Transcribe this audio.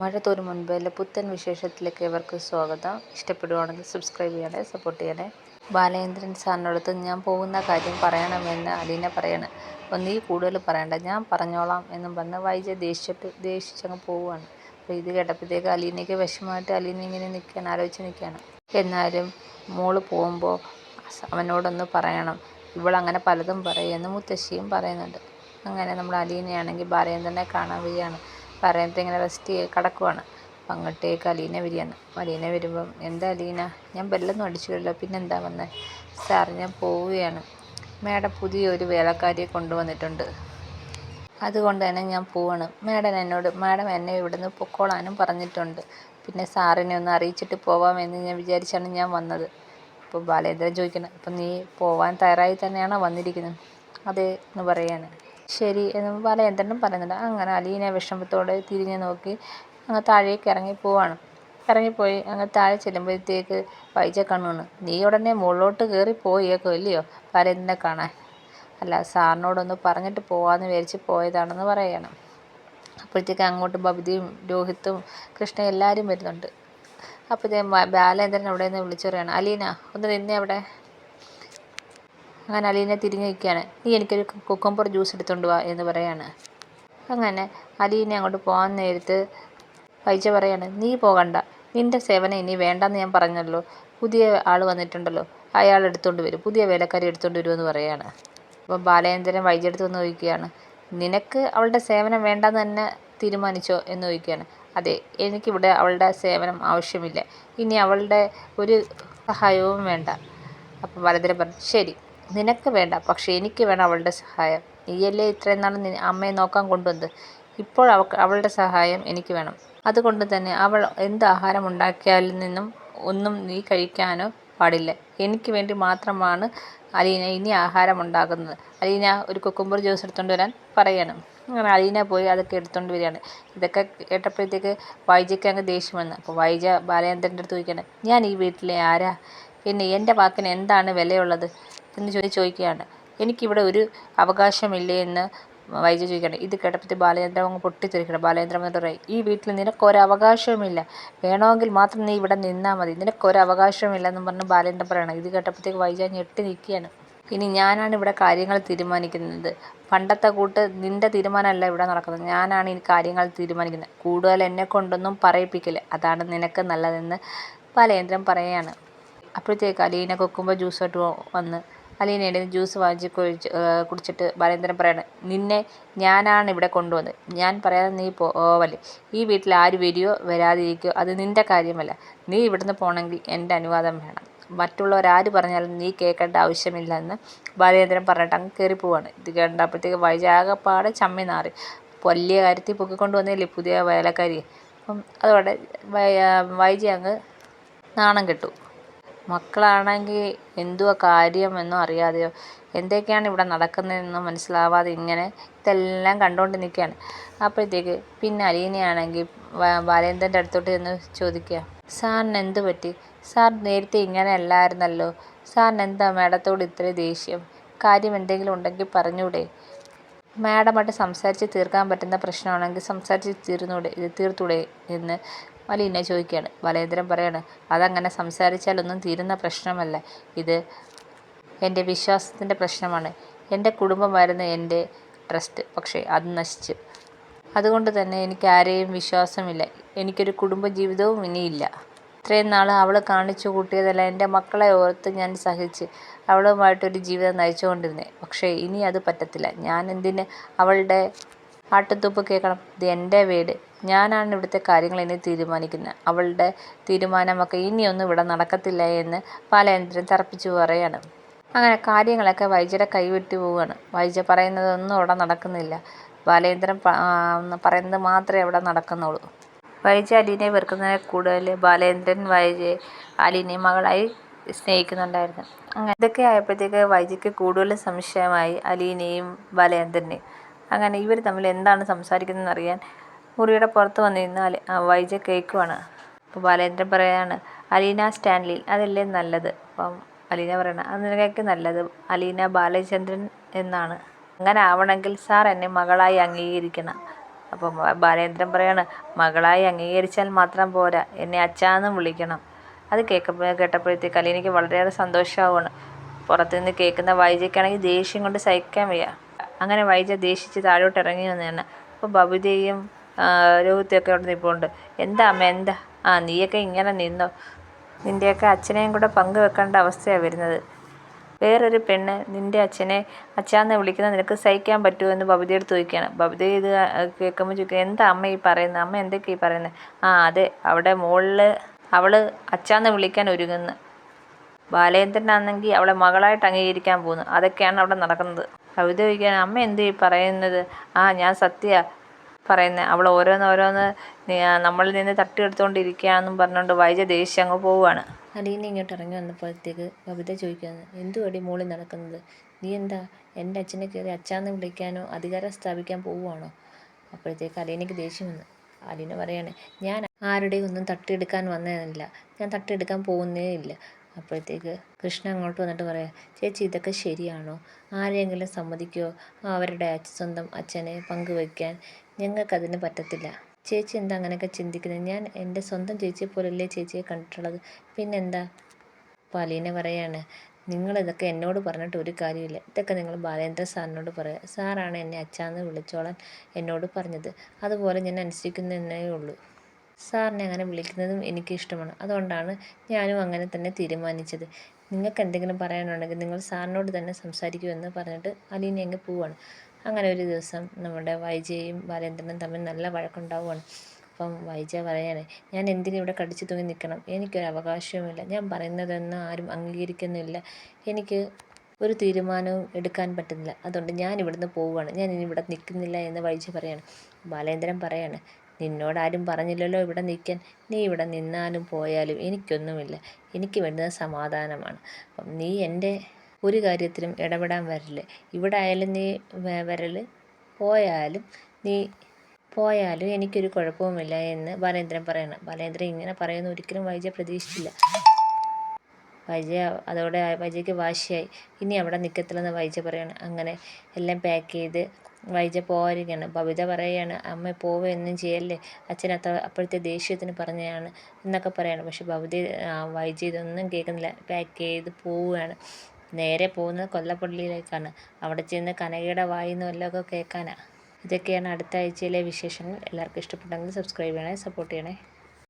മഴ തോരും മുൻപ് എന്റെ പുത്തൻ വിശേഷത്തിലേക്ക് ഇവർക്ക് സ്വാഗതം. ഇഷ്ടപ്പെടുവാണെങ്കിൽ സബ്സ്ക്രൈബ് ചെയ്യണേ സപ്പോർട്ട് ചെയ്യണേ. ബാലേന്ദ്രൻ സാറിനടുത്ത് ഞാൻ പോകുന്ന കാര്യം പറയണമെന്ന് അലീന പറയാണ്. നീ കൂടുതൽ പറയണ്ട ഞാൻ പറഞ്ഞോളാം എന്നും പറഞ്ഞ് വൈജ ദേഷ്യപ്പെട്ട് ദേഷിച്ചങ്ങ് പോവുകയാണ് അപ്പോൾ ഇത് കേട്ടപ്പോഴത്തേക്ക് അലീനയ്ക്ക് വിഷമമായിട്ട് അലീന ഇങ്ങനെ നിൽക്കുകയാണ് ആലോചിച്ച് നിൽക്കുകയാണ്. എന്നാലും മോൾ പോകുമ്പോൾ അവനോടൊന്ന് പറയണം. ഇവളങ്ങനെ പലതും പറയുമെന്ന് മുത്തശ്ശിയും പറയുന്നുണ്ട്. അങ്ങനെ നമ്മൾ അലീനയാണെങ്കിൽ ബാലേന്ദ്രനെ കാണാൻ വരികയാണ് ബാലേന്ദ്രൻ ഇങ്ങനെ റെസ്റ്റ് ചെയ്ത് കിടക്കുവാണ്. അപ്പം അങ്ങോട്ടേക്ക് അലീന വരികയാണ്. അലീന വരുമ്പം എന്താ അലീന? ഞാൻ ബെല്ലൊന്നും അടിച്ചില്ലല്ലോ. പിന്നെന്താ വന്നത് സാർ ഞാൻ പോവുകയാണ്. മേഡം പുതിയൊരു വേലക്കാരിയെ കൊണ്ടുവന്നിട്ടുണ്ട്. അതുകൊണ്ട് തന്നെ ഞാൻ പോവാണ്. മേഡം എന്നോട് മേഡം എന്നെ ഇവിടുന്ന് പൊക്കോളാനും പറഞ്ഞിട്ടുണ്ട്. പിന്നെ സാറിനെ ഒന്ന് അറിയിച്ചിട്ട് പോവാമെന്ന് ഞാൻ വിചാരിച്ചാണ് ഞാൻ വന്നത്. ഇപ്പോൾ ബാലേന്ദ്രൻ ചോദിക്കണം ഇപ്പം നീ പോവാൻ തയ്യാറായി തന്നെയാണോ വന്നിരിക്കുന്നത്? അതെ എന്ന് പറയാണ്. ശരി എന്ന് ബാലേന്ദ്രനും പറയുന്നുണ്ട്. അങ്ങനെ അലീന വിഷമത്തോടെ തിരിഞ്ഞു നോക്കി അങ്ങ് താഴേക്ക് ഇറങ്ങി പോവാണ്. ഇറങ്ങിപ്പോയി അങ്ങ് താഴെ ചെല്ലുമ്പോഴത്തേക്ക് വൈജ കണ്ണുണ് നീ ഉടനെ മുകളിലോട്ട് കയറി പോയേക്കോ ഇല്ലയോ? ബാലേന്ദ്രനെ കാണാൻ. അല്ല സാറിനോടൊന്ന് പറഞ്ഞിട്ട് പോവാന്ന് വിചാരിച്ച് പോയതാണെന്ന് പറയണം. അപ്പോഴത്തേക്ക് അങ്ങോട്ട് ബബിതയും രോഹിത്തും കൃഷ്ണ എല്ലാവരും വരുന്നുണ്ട്. അപ്പോഴത്തേക്കും ബാലേന്ദ്രൻ അവിടെ നിന്ന് വിളിച്ചു പറയണം അലീന ഒന്ന് നിന്നെ അവിടെ അങ്ങനെ അലീനെ തിരിഞ്ഞു നിൽക്കുകയാണ്. നീ എനിക്കൊരു കുക്കമ്പർ ജ്യൂസ് എടുത്തുകൊണ്ട് വാ എന്ന് പറയാണ്. അങ്ങനെ അലീനെ അങ്ങോട്ട് പോകാൻ നേരത്ത് വൈജ പറയാണ് നീ പോകണ്ട. നിന്റെ സേവനം ഇനി വേണ്ടെന്ന് ഞാൻ പറഞ്ഞല്ലോ. പുതിയ ആൾ വന്നിട്ടുണ്ടല്ലോ. അയാൾ എടുത്തുകൊണ്ട് വരും. പുതിയ വേലക്കാരി എടുത്തുകൊണ്ട് വരുമെന്ന് പറയാണ്. അപ്പം ബാലചന്ദ്രൻ വൈജടുത്ത് വന്ന് ചോദിക്കുകയാണ് നിനക്ക് അവളുടെ സേവനം വേണ്ടെന്ന് തന്നെ തീരുമാനിച്ചോ? എന്ന് ചോദിക്കുകയാണ്. അതെ എനിക്കിവിടെ അവളുടെ സേവനം ആവശ്യമില്ല. ഇനി അവളുടെ ഒരു സഹായവും വേണ്ട. അപ്പം ബാലചന്ദ്രൻ പറഞ്ഞു ശരി. നിനക്ക് വേണ്ട പക്ഷേ എനിക്ക് വേണം അവളുടെ സഹായം. നീയല്ലേ ഇത്രയും നാൾ അമ്മയെ നോക്കാൻ കൊണ്ടുവന്നത്? ഇപ്പോൾ അവൾക്ക് അവളുടെ സഹായം എനിക്ക് വേണം. അതുകൊണ്ട് തന്നെ അവൾ എന്ത് ആഹാരം ഉണ്ടാക്കിയാലും നിന്നും ഒന്നും നീ കഴിക്കാനോ പാടില്ല. എനിക്ക് വേണ്ടി മാത്രമാണ് അലീന ഇനി ആഹാരം ഉണ്ടാക്കുന്നത്. അലീന ഒരു കുക്കുമ്പർ ജ്യൂസ് എടുത്തുകൊണ്ട് വരാൻ പറയണം. അങ്ങനെ അലീന പോയി അതൊക്കെ എടുത്തുകൊണ്ട് വരികയാണ്. ഇതൊക്കെ കേട്ടപ്പോഴത്തേക്ക് വൈജയ്ക്ക് അങ്ങ് ദേഷ്യം വന്നു. അപ്പോൾ വൈജ ബാലചന്ദ്രന്റെ അടുത്ത് ചോദിക്കുകയാണ് ഞാൻ ഈ വീട്ടിലെ ആരാ? പിന്നെ എന്റെ വാക്കിന് എന്താണ് വിലയുള്ളത്? എന്ന് ചോദിച്ച് ചോദിക്കുകയാണ് എനിക്കിവിടെ ഒരു അവകാശമില്ലേ? എന്ന് വൈദ്യു ചോദിക്കണം ഇത് കേട്ടപ്പോൾ ബാലചന്ദ്രൻ അങ്ങ് പൊട്ടിത്തെറിക്കണം ബാലചന്ദ്രൻ എന്നിട്ട് പറയും ഈ വീട്ടിൽ നിനക്കൊരവകാശവുമില്ല വേണമെങ്കിൽ മാത്രം നീ ഇവിടെ നിന്നാൽ മതി. നിനക്കൊരവകാശവുമില്ല എന്നും പറഞ്ഞ് ബാലചന്ദ്രൻ പറയണം. ഇത് കേട്ടപ്പോഴത്തേക്ക് വൈദ്യ ഞെട്ടി നിൽക്കുകയാണ്. ഇനി ഞാനാണ് ഇവിടെ കാര്യങ്ങൾ തീരുമാനിക്കുന്നത്. പണ്ടത്തെ കൂട്ട് നിന്റെ തീരുമാനമല്ല ഇവിടെ നടക്കുന്നത്. ഞാനാണ് ഈ കാര്യങ്ങൾ തീരുമാനിക്കുന്നത്. കൂടുതൽ എന്നെ കൊണ്ടൊന്നും പറയിപ്പിക്കില്ല അതാണ് നിനക്ക് നല്ലതെന്ന് ബാലേന്ദ്രൻ പറയുകയാണ്. അപ്പോഴത്തേക്ക് അലീന കൊക്കുമ്പോൾ ജ്യൂസായിട്ട് വന്ന് അലീനയുടെ ജ്യൂസ് വാങ്ങിച്ച് കുഴിച്ച് കുടിച്ചിട്ട് ബാലേന്ദ്രൻ പറയാണ് നിന്നെ ഞാനാണ് ഇവിടെ കൊണ്ടുവന്നത്. ഞാൻ പറയാതെ നീ പോവല്ലേ. ഈ വീട്ടിൽ ആര് വരികയോ വരാതിരിക്കുകയോ അത് നിന്റെ കാര്യമല്ല. നീ ഇവിടുന്ന് പോകണമെങ്കിൽ എന്റെ അനുവാദം വേണം. മറ്റുള്ളവരാര് പറഞ്ഞാലും നീ കേൾക്കേണ്ട ആവശ്യമില്ല എന്ന് ബാലേന്ദ്രൻ പറഞ്ഞിട്ട് അങ്ങ് കയറി പോവാണ്. ഇത് കണ്ടപ്പോഴത്തേക്ക് വൈജാകപ്പാടെ ചമ്മി നാറി. വലിയ കാര്യത്തിൽ പൊക്കിക്കൊണ്ട് വന്നില്ലേ പുതിയ വേലക്കാരി അപ്പം അതോടെ വൈ വൈജി അങ്ങ് നാണം കെട്ടു. മക്കളാണെങ്കിൽ എന്തുവാ കാര്യമെന്നും അറിയാതെയോ? എന്തൊക്കെയാണ് ഇവിടെ നടക്കുന്നതെന്നും മനസ്സിലാവാതെ ഇങ്ങനെ ഇതെല്ലാം കണ്ടുകൊണ്ട് നിൽക്കുകയാണ് അപ്പോഴത്തേക്ക് പിന്നെ അലീനയാണെങ്കിൽ ബാലേന്ദ്രന്റെ അടുത്തോട്ട് ചെന്ന് ചോദിക്കുക സാറിന് എന്ത് പറ്റി? സാർ നേരത്തെ ഇങ്ങനെ അല്ലായിരുന്നല്ലോ. സാറിന് എന്താ മാഡത്തോട് ഇത്ര ദേഷ്യം? കാര്യം എന്തെങ്കിലും ഉണ്ടെങ്കിൽ പറഞ്ഞൂടെ? മാഡമായിട്ട് സംസാരിച്ച് തീർക്കാൻ പറ്റുന്ന പ്രശ്നമാണെങ്കിൽ സംസാരിച്ച് തീർന്നൂടെ തീർത്തൂടെ എന്ന് അലീന ചോദിക്കുകയാണ് ബാലേന്ദ്രൻ പറയാണ് അതങ്ങനെ സംസാരിച്ചാലൊന്നും തീരുന്ന പ്രശ്നമല്ല. ഇത് എന്റെ വിശ്വാസത്തിന്റെ പ്രശ്നമാണ്. എന്റെ കുടുംബമായിരുന്നു എന്റെ ട്രസ്റ്റ്. പക്ഷേ അത് നശിച്ചു. അതുകൊണ്ട് തന്നെ എനിക്ക് ആരെയും വിശ്വാസമില്ല. എനിക്കൊരു കുടുംബ ജീവിതവും ഇനിയില്ല. ഇത്രയും നാൾ അവൾ കാണിച്ചു കൂട്ടിയതല്ല എന്റെ മക്കളെ ഓർത്ത് ഞാൻ സഹിച്ച് അവളുമായിട്ടൊരു ജീവിതം നയിച്ചുകൊണ്ടിരുന്നേ. പക്ഷേ ഇനി അത് പറ്റത്തില്ല. ഞാൻ എന്തിന് അവളുടെ ആട്ടുതുപ്പ് കേൾക്കണം. ഇത് എന്റെ വീട്. ഞാനാണ് ഇവിടുത്തെ കാര്യങ്ങൾ ഇനി തീരുമാനിക്കുന്നത്. അവളുടെ തീരുമാനമൊക്കെ ഇനിയൊന്നും ഇവിടെ നടക്കത്തില്ല എന്ന് ബാലേന്ദ്രൻ തറപ്പിച്ചു പറയാണ് അങ്ങനെ കാര്യങ്ങളൊക്കെ വൈജയുടെ കൈവിട്ട് പോവുകയാണ്. വൈജ പറയുന്നതൊന്നും അവിടെ നടക്കുന്നില്ല. ബാലേന്ദ്രൻ പറയുന്നത് മാത്രമേ അവിടെ നടക്കുന്നുള്ളൂ. വൈജ അലീനെ വെറുക്കുന്നതിനെ കൂടുതൽ ബാലേന്ദ്രൻ വൈജയെ അലീനെ മകളായി സ്നേഹിക്കുന്നുണ്ടായിരുന്നു. അങ്ങനെ ഇതൊക്കെ ആയപ്പോഴത്തേക്ക് വൈജയ്ക്ക് കൂടുതൽ സംശയമായി അലീനയും ബാലേന്ദ്രനെയും. അങ്ങനെ ഇവർ തമ്മിൽ എന്താണ് സംസാരിക്കുന്നതെന്ന് അറിയാൻ മുറിയുടെ പുറത്ത് വന്നിരുന്ന് വൈജ കേൾക്കുവാണ്. അപ്പോൾ ബാലേന്ദ്രൻ പറയാണ് അലീന സ്റ്റാൻലി അതല്ലേ നല്ലത്? അപ്പം അലീന പറയണം അത് നിനക്ക് നല്ലത്. അലീന ബാലചന്ദ്രൻ എന്നാണ്. അങ്ങനെ ആവണമെങ്കിൽ സാർ എന്നെ മകളായി അംഗീകരിക്കണം. അപ്പം ബാലേന്ദ്രൻ പറയാണ് മകളായി അംഗീകരിച്ചാൽ മാത്രം പോരാ. എന്നെ അച്ഛാന്നും വിളിക്കണം. അത് കേൾക്കുമ്പോൾ കേട്ടപ്പോഴത്തേക്ക് അലീനയ്ക്ക് വളരെയേറെ സന്തോഷമാവുകയാണ്. പുറത്തുനിന്ന് കേൾക്കുന്ന വൈജയ്ക്കാണെങ്കിൽ ദേഷ്യം കൊണ്ട് സഹിക്കാൻ വയ്യ. അങ്ങനെ വൈജ ദേഷിച്ച് താഴോട്ട് ഇറങ്ങി വന്നതാണ് അപ്പോൾ ബബിതയും രോഹിത്തൊക്കെ അവിടെ നിൽപ്പുണ്ട് എന്താ അമ്മ എന്താ? ആ നീയൊക്കെ ഇങ്ങനെ നിന്നോ? നിന്റെയൊക്കെ അച്ഛനെയും കൂടെ പങ്കുവെക്കേണ്ട അവസ്ഥയാണ് വരുന്നത്. വേറൊരു പെണ്ണ് നിന്റെ അച്ഛനെ അച്ഛാന്ന് വിളിക്കുന്നത് നിനക്ക് സഹിക്കാൻ പറ്റുമോ എന്ന് ബബിതയോട് ചോദിക്കുകയാണ്. ബബിത ഇത് കേൾക്കുമ്പോൾ ചോദിക്കുക എന്താ അമ്മ ഈ പറയുന്നത് അമ്മ എന്തൊക്കെ ഈ പറയുന്നത് ആ അതെ അവിടെ മുകളിൽ അവൾ അച്ഛാന്ന് വിളിക്കാൻ ഒരുങ്ങുന്നു. ബാലേന്ദ്രനാണെങ്കിൽ അവളെ മകളായിട്ട് അംഗീകരിക്കാൻ പോകുന്നു. അതൊക്കെയാണ് അവിടെ നടക്കുന്നത്. കവിത ചോദിക്കാൻ അമ്മ എന്ത് ഈ പറയുന്നത്? ആ ഞാൻ സത്യ പറയുന്നത് അവൾ ഓരോന്ന് ഓരോന്ന് നമ്മളിൽ നിന്ന് തട്ടിയെടുത്തുകൊണ്ടിരിക്കുകയാണെന്നും പറഞ്ഞുകൊണ്ട് വൈജ ദേഷ്യം അങ്ങ് പോവുകയാണ്. അലീന ഇങ്ങോട്ട് ഇറങ്ങി വന്നപ്പോഴത്തേക്ക് കവിത ചോദിക്കുകയാണ് എന്തുവടി മോളിൽ നടക്കുന്നത്? നീ എന്താ? എന്റെ അച്ഛനെ കയറി അച്ഛാന്ന് വിളിക്കാനോ അധികാരം സ്ഥാപിക്കാൻ പോവുകയാണോ? അപ്പോഴത്തേക്ക് അലീനയ്ക്ക് ദേഷ്യം വന്നു. അലീന പറയാണ് ഞാൻ ആരുടെയും ഒന്നും തട്ടിയെടുക്കാൻ വന്നതല്ല. ഞാൻ തട്ടിയെടുക്കാൻ പോകുന്നേ ഇല്ല. അപ്പോഴത്തേക്ക് കൃഷ്ണൻ അങ്ങോട്ട് വന്നിട്ട് പറയാം ചേച്ചി ഇതൊക്കെ ശരിയാണോ? ആരെങ്കിലും സമ്മതിക്കുമോ അവരുടെ സ്വന്തം അച്ഛനെ പങ്കുവയ്ക്കാൻ ഞങ്ങൾക്കതിന് പറ്റത്തില്ല. ചേച്ചി എന്താ അങ്ങനെയൊക്കെ ചിന്തിക്കുന്നത്? ഞാൻ എന്റെ സ്വന്തം ചേച്ചിയെ പോലല്ലേ ചേച്ചിയെ കണ്ടിട്ടുള്ളത്? പിന്നെന്താ? അലീന പറയാണ് നിങ്ങളിതൊക്കെ എന്നോട് പറഞ്ഞിട്ട് ഒരു കാര്യമില്ല ഇതൊക്കെ നിങ്ങൾ ബാലേന്ദ്ര സാറിനോട് പറയുക സാറാണ് എന്നെ അച്ഛാന്ന് വിളിച്ചോളാൻ എന്നോട് പറഞ്ഞത്. അതുപോലെ ഞാൻ അനുസരിക്കുന്നതേ ഉള്ളൂ. സാറിനെ അങ്ങനെ വിളിക്കുന്നതും എനിക്ക് ഇഷ്ടമാണ്. അതുകൊണ്ടാണ് ഞാനും അങ്ങനെ തന്നെ തീരുമാനിച്ചത്. നിങ്ങൾക്ക് എന്തെങ്കിലും പറയാനുണ്ടെങ്കിൽ നിങ്ങൾ സാറിനോട് തന്നെ സംസാരിക്കൂ എന്ന് പറഞ്ഞിട്ട് അലീന അങ്ങ് പോവാണ്. അങ്ങനെ ഒരു ദിവസം നമ്മുടെ വൈജയും ബാലേന്ദ്രനും തമ്മിൽ നല്ല വഴക്കുണ്ടാവുകയാണ്. അപ്പം വൈജ പറയാണ് ഞാൻ എന്തിനും ഇവിടെ കടിച്ചു തൂങ്ങി നിൽക്കണം? എനിക്കൊരു അവകാശവുമില്ല. ഞാൻ പറയുന്നതൊന്നും ആരും അംഗീകരിക്കുന്നില്ല. എനിക്ക് ഒരു തീരുമാനവും എടുക്കാൻ പറ്റുന്നില്ല. അതുകൊണ്ട് ഞാൻ ഇവിടുന്ന് പോവുകയാണ്. ഞാൻ ഇനി ഇവിടെ നിൽക്കുന്നില്ല എന്ന് വൈജ പറയാണ്. ബാലേന്ദ്രൻ പറയാണ് നിന്നോടാരും പറഞ്ഞില്ലല്ലോ ഇവിടെ നിൽക്കാൻ. നീ ഇവിടെ നിന്നാലും പോയാലും എനിക്കൊന്നുമില്ല. എനിക്ക് വേണ്ടുന്ന സമാധാനമാണ്. അപ്പം നീ എന്റെ ഒരു കാര്യത്തിലും ഇടപെടാൻ വരില്ല. ഇവിടെ ആയാലും നീ വരൽ പോയാലും നീ പോയാലും എനിക്കൊരു കുഴപ്പവുമില്ല എന്ന് ബാലേന്ദ്രൻ പറയണം. ബാലേന്ദ്രൻ ഇങ്ങനെ പറയുന്ന ഒരിക്കലും വൈജ പ്രതീക്ഷിച്ചില്ല. വൈജ അതോടെ വൈജയ്ക്ക് വാശിയായി. ഇനി അവിടെ നിൽക്കത്തില്ലെന്ന് വൈജ പറയണം. അങ്ങനെ എല്ലാം പാക്ക് ചെയ്ത് വൈജ പോകാതിരിക്കുകയാണ് ബബിത പറയുകയാണ് അമ്മ പോവുകയൊന്നും ചെയ്യല്ലേ? അച്ഛൻ അത്ര അപ്പോഴത്തെ ദേഷ്യത്തിന് പറഞ്ഞതാണ് എന്നൊക്കെ പറയാണ്. പക്ഷെ ബബിത വൈജ ഇതൊന്നും കേൾക്കുന്നില്ല. പാക്ക് ചെയ്ത് പോവുകയാണ്. നേരെ പോകുന്നത് കൊല്ലപ്പള്ളിയിലേക്കാണ്. അവിടെ ചെന്ന് കനകയുടെ വായിന്ന് വല്ലതൊക്കെ കേൾക്കാനാണ് ഇതൊക്കെയാണ് അടുത്ത ആഴ്ചയിലെ വിശേഷങ്ങൾ. എല്ലാവർക്കും ഇഷ്ടപ്പെട്ടെങ്കിൽ സബ്സ്ക്രൈബ് ചെയ്യണേ സപ്പോർട്ട് ചെയ്യണേ.